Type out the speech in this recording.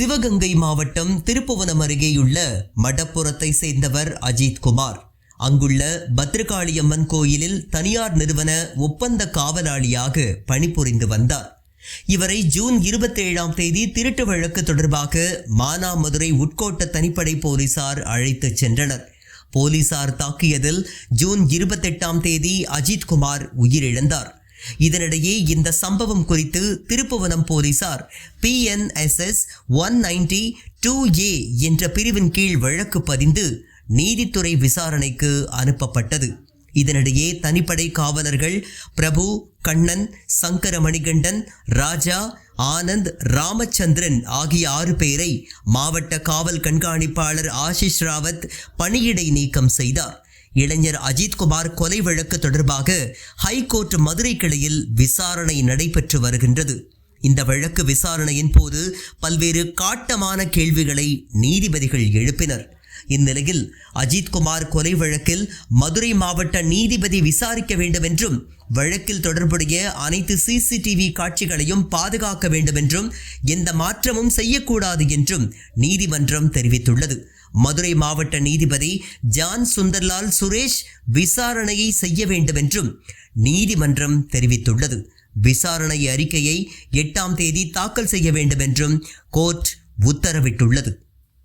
சிவகங்கை மாவட்டம் திருப்புவனம் அருகேயுள்ள மடப்புறத்தை சேர்ந்தவர் அஜித் குமார். அங்குள்ள பத்ரகாளியம்மன் கோயிலில் தனியார் நிறுவன ஒப்பந்த காவலாளியாக பணிபுரிந்து வந்தார். இவரை ஜூன் இருபத்தேழாம் தேதி திருட்டு வழக்கு தொடர்பாக மானாமதுரை உட்கோட்ட தனிப்படை போலீசார் அழைத்துச் சென்றனர். போலீசார் தாக்கியதில் ஜூன் இருபத்தெட்டாம் தேதி அஜித் குமார் உயிரிழந்தார். இதனிடையே இந்த சம்பவம் குறித்து திருப்புவனம் போலீசார் BNSS one ninety two A என்ற பிரிவின் கீழ் வழக்கு பதிந்து நீதித்துறை விசாரணைக்கு அனுப்பப்பட்டது. இதனிடையே தனிப்படை காவலர்கள் பிரபு கண்ணன் சங்கர மணிகண்டன் ராஜா ஆனந்த் ராமச்சந்திரன் ஆகிய ஆறு பேரை மாவட்ட காவல் கண்காணிப்பாளர் ஆஷிஷ் ராவத் பணியிடை நீக்கம் செய்தார். இளைஞர் அஜித்குமார் கொலை வழக்கு தொடர்பாக ஹைகோர்ட் மதுரை கிளையில் விசாரணை நடைபெற்று வருகின்றது. இந்த வழக்கு விசாரணையின் போது பல்வேறு காட்டமான கேள்விகளை நீதிபதிகள் எழுப்பினர். இந்நிலையில் அஜித்குமார் கொலை வழக்கில் மதுரை மாவட்ட நீதிபதி விசாரிக்க வேண்டும் என்றும் வழக்கில் தொடர்புடைய அனைத்து சிசிடிவி காட்சிகளையும் பாதுகாக்க வேண்டும் என்றும் எந்த மாற்றமும் செய்யக்கூடாது என்றும் நீதிமன்றம் தெரிவித்துள்ளது. மதுரை மாவட்ட நீதிபதி ஜான் சுந்தர்லால் சுரேஷ் விசாரணையை செய்ய வேண்டும் என்றும் நீதிமன்றம் தெரிவித்துள்ளது. விசாரணை அறிக்கையை எட்டாம் தேதி தாக்கல் செய்ய வேண்டும் என்றும் கோர்ட் உத்தரவிட்டுள்ளது.